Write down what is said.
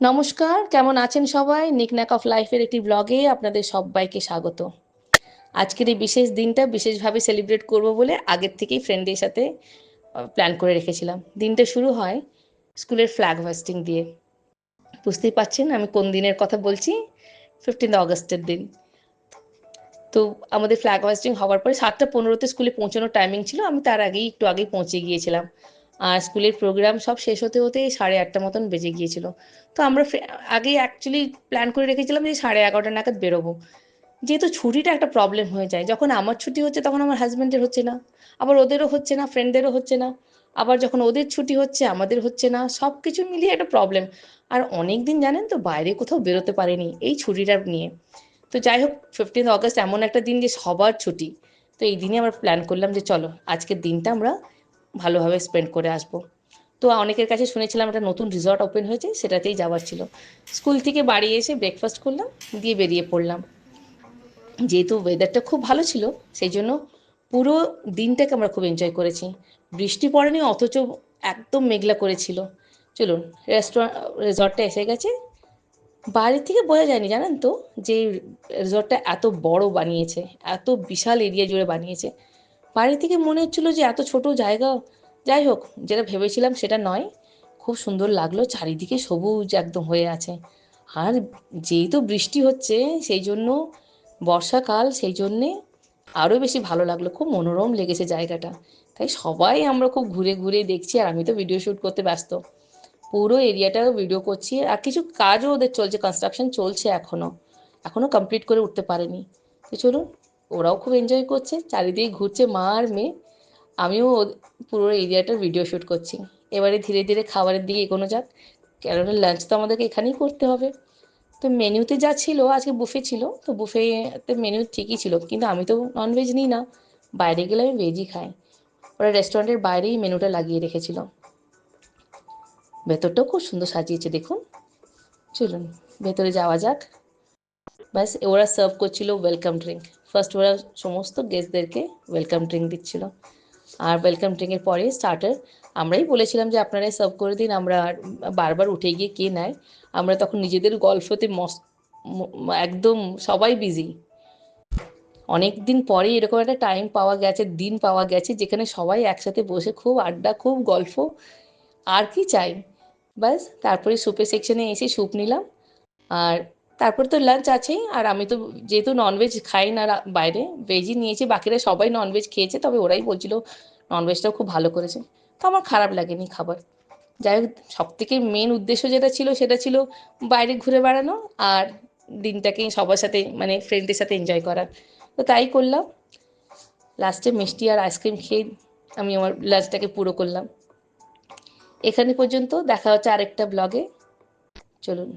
নমস্কার, কেমন আছেন সবাই? নিকন্যাক অফ লাইফের একটি ব্লগে আপনাদের সবাইকে স্বাগত। আজকের এই বিশেষ দিনটা বিশেষভাবে সেলিব্রেট করব বলে আগের থেকেই ফ্রেন্ডের সাথে প্ল্যান করে রেখেছিলাম। দিনটা শুরু হয় স্কুলের ফ্ল্যাগ হোয়েস্টিং দিয়ে। বুঝতেই পারছেন আমি কোন দিনের কথা বলছি? ফিফটিন্থ অগস্টের দিন। তো আমাদের ফ্ল্যাগ হোয়েস্টিং হওয়ার পরে সাতটা পনেরোতে স্কুলে পৌঁছানোর টাইমিং ছিল। আমি তার আগেই একটু আগেই পৌঁছে গিয়েছিলাম। আর স্কুলের প্রোগ্রাম সব শেষ হতে হতে সাড়ে আটটা মতন বেজে গিয়েছিল। তো আমরা আগে অ্যাকচুয়ালি প্ল্যান করে রেখেছিলাম যে সাড়ে এগারোটা নাগাদ বেরোবো। যেহেতু ছুটিটা একটা প্রবলেম হয়ে যায়, যখন আমার ছুটি হচ্ছে তখন আমার হাজব্যান্ডের হচ্ছে না, আবার ওদেরও হচ্ছে না ফ্রেন্ডদেরও হচ্ছে না, আবার যখন ওদের ছুটি হচ্ছে, আমাদের হচ্ছে না সব কিছু মিলিয়ে একটা প্রবলেম আর অনেক দিন জানেন তো বাইরে কোথাও বেরোতে পারেনি এই ছুটিটা নিয়ে। তো যাই হোক ফিফটিন্থ অগস্ট এমন একটা দিন যে সবার ছুটি। তো এই দিনে আমরা প্ল্যান করলাম যে চলো, আজকের দিনটা আমরা ভালোভাবে স্পেন্ড করে আসব। তো অনেকের কাছে শুনেছিলাম একটা নতুন রিসর্ট ওপেন হয়েছে, সেটাতেই যাওয়ার ছিল। স্কুল থেকে বাড়ি এসে ব্রেকফাস্ট করলাম, দিয়ে বেরিয়ে পড়লাম। যেহেতু ওয়েদারটা খুব ভালো ছিল, সেই জন্য পুরো দিনটাকে আমরা খুব এনজয় করেছি। বৃষ্টি পড়েনি, অথচ একদম মেঘলা করেছিল। চলুন রেস্টুরেন্ট রিসর্টটা এসে গেছে। বাইরে থেকে বোঝা যায়নি, জানেন তো? যে রিসর্টটা এত বড় বানিয়েছে, এত বিশাল এরিয়া জুড়ে বানিয়েছে। বাইরে থেকে মনে হচ্ছিল যে এত ছোট জায়গা। যাই হোক, যেটা ভেবেছিলাম সেটা নয়। খুব সুন্দর লাগল, চারিদিকে সবুজ একদম হয়ে আছে। আর যেহেতু বৃষ্টি হচ্ছে, সেই জন্য বর্ষাকাল, সেই জন্যে আরও বেশি ভালো লাগল। খুব মনোরম লেগেছে জায়গাটা। তাই সবাই আমরা খুব ঘুরে ঘুরে দেখছি আর আমি তো ভিডিও শ্যুট করতে ব্যস্ত। পুরো এরিয়াটাও ভিডিও করছি আর কিছু কাজও ওদের চলছে কনস্ট্রাকশন চলছে এখনও এখনও কমপ্লিট করে উঠতে পারেনি। তো চলুন ওরাও খুব এনজয় করছে, চারিদিকে ঘুরছে মা আর মেয়ে। আমিও পুরো এরিয়াটার ভিডিও শ্যুট করছি। এবারে ধীরে ধীরে খাবারের দিকে এগোনো যাক। কেননা লাঞ্চ তো আমাদেরকে এখানেই করতে হবে। তো মেনুতে যা ছিল, আজকে বুফে ছিল, তো বুফেতে মেনু ঠিকই ছিল। কিন্তু আমি তো ননভেজ নিই না। বাইরে গেলে আমি ভেজই খাই। ওরা রেস্টুরেন্টের বাইরেই মেনুটা লাগিয়ে রেখেছিল। ভেতরটাও খুব সুন্দর সাজিয়েছে, দেখুন। চলুন, ভেতরে যাওয়া যাক। ব্যাস, ওরা সার্ভ করছিল ওয়েলকাম ড্রিঙ্ক ফার্স্ট ওরা সমস্ত গেস্টদেরকে ওয়েলকাম ড্রিঙ্ক দিচ্ছিল। আর ওয়েলকাম ড্রিঙ্কের পরে স্টার্টার আমরাই বলেছিলাম যে আপনারাই সার্ভ করে দিন, আমরা বারবার উঠে গিয়ে কে নেয়। আমরা তখন নিজেদের গল্পতে মস একদম সবাই বিজি অনেক দিন পরে এরকম একটা টাইম পাওয়া গেছে, দিন পাওয়া গেছে, যেখানে সবাই একসাথে বসে খুব আড্ডা, খুব গল্প, আর কি চাই। ব্যাস, তারপরে সুপের সেকশনে এসে স্যুপ নিলাম। আর তারপর তো লাঞ্চ আছেই, আর আমি তো যেহেতু ননভেজ খাই না বাইরে ভেজই নিয়েছি, বাকিরা সবাই ননভেজ খেয়েছে, তবে ওরাই বলছিল ননভেজটাও খুব ভালো করেছে। তো আমার খারাপ লাগেনি খাবার। যাই হোক সব থেকে মেন উদ্দেশ্য যেটা ছিল, সেটা ছিল বাইরে ঘুরে বেড়ানো আর দিনটাকে সবার সাথে মানে ফ্রেন্ডদের সাথে এনজয় করার তো তাই করলাম। লাস্টে মিষ্টি আর আইসক্রিম খেয়ে আমি আমার লাঞ্চটাকে পুরো করলাম। এখানে পর্যন্ত দেখা হচ্ছে আরেকটা ব্লগে চলুন।